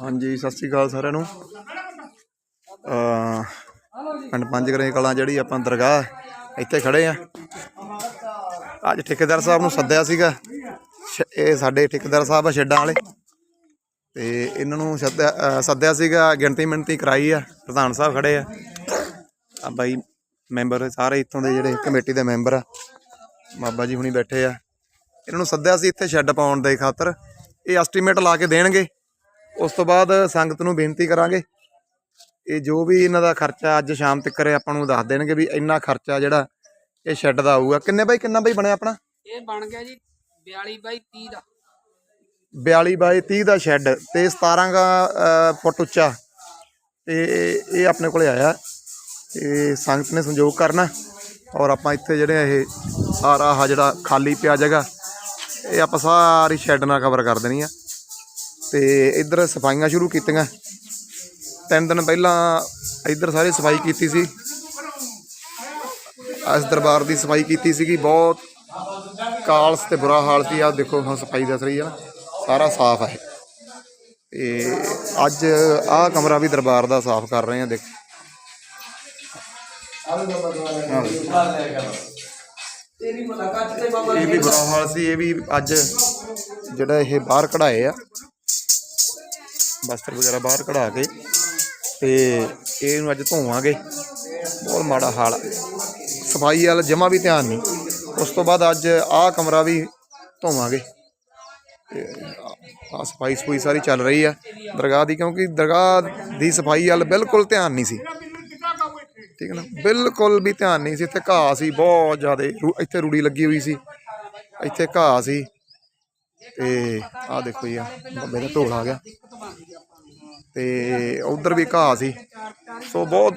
ਹਾਂਜੀ, ਸਤਿ ਸ੍ਰੀ ਅਕਾਲ ਸਾਰਿਆਂ ਨੂੰ। ਅ ਪਿੰਡ ਪੰਜਗਰੇ ਕਲਾਂ ਜਿਹੜੀ ਆਪਾਂ ਦਰਗਾਹ ਇੱਥੇ ਖੜੇ ਆ। ਅੱਜ ਠੇਕੇਦਾਰ ਸਾਹਿਬ ਨੂੰ ਸੱਦਿਆ ਸੀਗਾ। ਸ਼- ਇਹ ਸਾਡੇ ਠੇਕੇਦਾਰ ਸਾਹਿਬ ਆ ਛੱਡਾਂ ਵਾਲੇ। ਤੇ ਇਹਨਾਂ ਨੂੰ ਸੱਦਿਆ ਸੱਦਿਆ ਸੀਗਾ, ਗਿਣਤੀ ਮਿਣਤੀ ਕਰਾਈ ਆ। ਪ੍ਰਧਾਨ ਸਾਹਿਬ ਖੜੇ ਆ। ਆ ਬਾਈ ਮੈਂਬਰ ਸਾਰੇ ਇੱਥੋਂ ਦੇ ਜਿਹੜੇ ਕਮੇਟੀ ਦੇ ਮੈਂਬਰ ਆ। ਬਾਬਾ ਜੀ ਹੁਣੀ ਬੈਠੇ ਆ। ਇਹਨਾਂ ਨੂੰ ਸੱਦਿਆ ਸੀ ਇੱਥੇ ਸ਼ੈੱਡ ਪਾਉਣ ਦੇ ਖਾਤਰ। ਇਹ ਐਸਟੀਮੇਟ ਲਾ ਕੇ ਦੇਣਗੇ। ਉਸ ਤੋਂ ਬਾਅਦ ਸੰਗਤ ਨੂੰ ਬੇਨਤੀ ਕਰਾਂਗੇ। ਇਹ ਜੋ ਵੀ ਇਹਨਾਂ ਦਾ ਖਰਚਾ ਅੱਜ ਸ਼ਾਮ ਤੱਕ ਆਪਾਂ ਨੂੰ ਦੱਸ ਦੇਣਗੇ ਵੀ ਇੰਨਾ ਖਰਚਾ ਜਿਹੜਾ ਇਹ ਸ਼ੈੱਡ ਦਾ ਆਊਗਾ। ਕਿੰਨੇ ਬਾਈ ਕਿੰਨਾ ਬਾਈ ਬਣਿਆ ਆਪਣਾ? ਇਹ ਬਣ ਗਿਆ ਜੀ 42 ਬਾਈ 30 ਦਾ। 42 ਬਾਈ 30 ਦਾ ਸ਼ੈੱਡ ਤੇ 17 ਦਾ ਅ, ਫੁੱਟ ਉੱਚਾ। ਤੇ ਇਹ ਆਪਣੇ ਕੋਲੇ ਆਇਆ। ਤੇ ਸੰਗਤ ਨੇ ਸੰਯੋਗ ਕਰਨਾ। ਔਰ ਆਪਾਂ ਇੱਥੇ ਜਿਹੜੇ ਇਹ ਸਾਰਾ ਆਹ ਜਿਹੜਾ ਖਾਲੀ ਪਿਆ ਜਗ੍ਹਾ ਇਹ ਆਪਾਂ ਸਾਰੀ ਸ਼ੈੱਡ ਨਾਲ ਕਵਰ ਕਰ ਦੇਣੀ ਆ। ਤੇ ਇੱਧਰ ਸਫਾਈਆਂ ਸ਼ੁਰੂ ਕੀਤੀਆਂ। ਤਿੰਨ ਦਿਨ ਪਹਿਲਾਂ ਇੱਧਰ ਸਾਰੀ ਸਫ਼ਾਈ ਕੀਤੀ ਸੀ। ਇਸ ਦਰਬਾਰ ਦੀ ਸਫ਼ਾਈ ਕੀਤੀ ਸੀਗੀ। ਬਹੁਤ ਕਾਲਸ ਤੇ ਬੁਰਾ ਹਾਲ ਸੀ। ਆ ਦੇਖੋ ਹੁਣ ਸਫ਼ਾਈ ਦੱਸ ਰਹੀ ਨਾ। ਸਾਰਾ ਸਾਫ਼ ਹੈ। ਤੇ ਅੱਜ ਆਹ ਕਮਰਾ ਵੀ ਦਰਬਾਰ ਦਾ ਸਾਫ਼ ਕਰ ਰਹੇ ਆ ਦੇਖ। ਇਹ ਵੀ ਬੁਰਾ ਹਾਲ ਸੀ। ਇਹ ਵੀ ਅੱਜ ਜਿਹੜਾ ਇਹ ਬਾਹਰ ਕਢਾਏ ਆ। ਬਸਤਰ ਵਗੈਰਾ ਬਾਹਰ ਕਢਾ ਕੇ ਤੇ ਇਹਨੂੰ ਅੱਜ ਧੋਵਾਂਗੇ। ਬਹੁਤ ਮਾੜਾ ਹਾਲ ਸਫ਼ਾਈ ਵਾਲ ਜਮਾ ਵੀ ਧਿਆਨ ਨਹੀਂ। ਉਸ ਤੋਂ ਬਾਅਦ ਅੱਜ ਆਹ ਕਮਰਾ ਵੀ ਧੋਵਾਂਗੇ। ਆ ਸਫ਼ਾਈ ਸਫੂਈ ਸਾਰੀ ਚੱਲ ਰਹੀ ਆ ਦਰਗਾਹ ਦੀ, ਕਿਉਂਕਿ ਦਰਗਾਹ ਦੀ ਸਫ਼ਾਈ ਵੱਲ ਬਿਲਕੁਲ ਧਿਆਨ ਨਹੀਂ ਸੀ। ਠੀਕ ਹੈ ਨਾ? ਬਿਲਕੁਲ ਵੀ ਧਿਆਨ ਨਹੀਂ ਸੀ। ਇੱਥੇ ਘਾਹ ਸੀ, ਬਹੁਤ ਜ਼ਿਆਦਾ। ਇੱਥੇ ਰੂੜੀ ਲੱਗੀ ਹੋਈ ਸੀ। ਇੱਥੇ ਘਾਹ ਸੀ। ਤੇ ਆਹ ਦੇਖੋ ਜੀ ਆ ਬੱਬੇ ਦਾ ਢੋਲ ਆ ਗਿਆ। ਤੇ ਉਧਰ ਵੀ ਘਾਹ ਸੀ। ਸੋ ਬਹੁਤ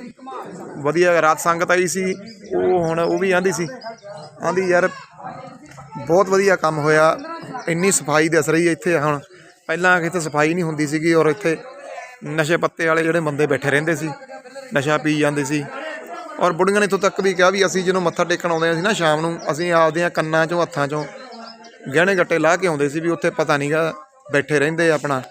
ਵਧੀਆ ਰਾਤ ਸੰਗਤ ਆਈ ਸੀ। ਉਹ ਹੁਣ ਉਹ ਵੀ ਆਂਦੀ ਸੀ। ਆਂਦੀ ਯਾਰ, ਬਹੁਤ ਵਧੀਆ ਕੰਮ ਹੋਇਆ। ਇੰਨੀ ਸਫ਼ਾਈ ਦਿਸ ਰਹੀ ਹੈ ਇੱਥੇ ਹੁਣ। ਪਹਿਲਾਂ ਕਿਤੇ ਸਫ਼ਾਈ ਨਹੀਂ ਹੁੰਦੀ ਸੀਗੀ ਔਰ ਇੱਥੇ ਨਸ਼ੇ ਪੱਤੇ ਵਾਲੇ ਜਿਹੜੇ ਬੰਦੇ ਬੈਠੇ ਰਹਿੰਦੇ ਸੀ, ਨਸ਼ਾ ਪੀ ਜਾਂਦੇ ਸੀ। ਔਰ ਬੁੜੀਆਂ ਨੇ ਇੱਥੋਂ ਤੱਕ ਵੀ ਕਿਹਾ ਵੀ ਅਸੀਂ ਜਦੋਂ ਮੱਥਾ ਟੇਕਣ ਆਉਂਦੇ ਸੀ ਨਾ ਸ਼ਾਮ ਨੂੰ, ਅਸੀਂ ਆਪਦੀਆਂ ਕੰਨਾਂ 'ਚੋਂ, ਹੱਥਾਂ 'ਚੋਂ ਗਹਿਣੇ ਗੱਟੇ ਲਾ ਕੇ ਆਉਂਦੇ ਸੀ ਵੀ ਉੱਥੇ ਪਤਾ ਨਹੀਂਗਾ ਬੈਠੇ ਰਹਿੰਦੇ ਆਪਣਾ।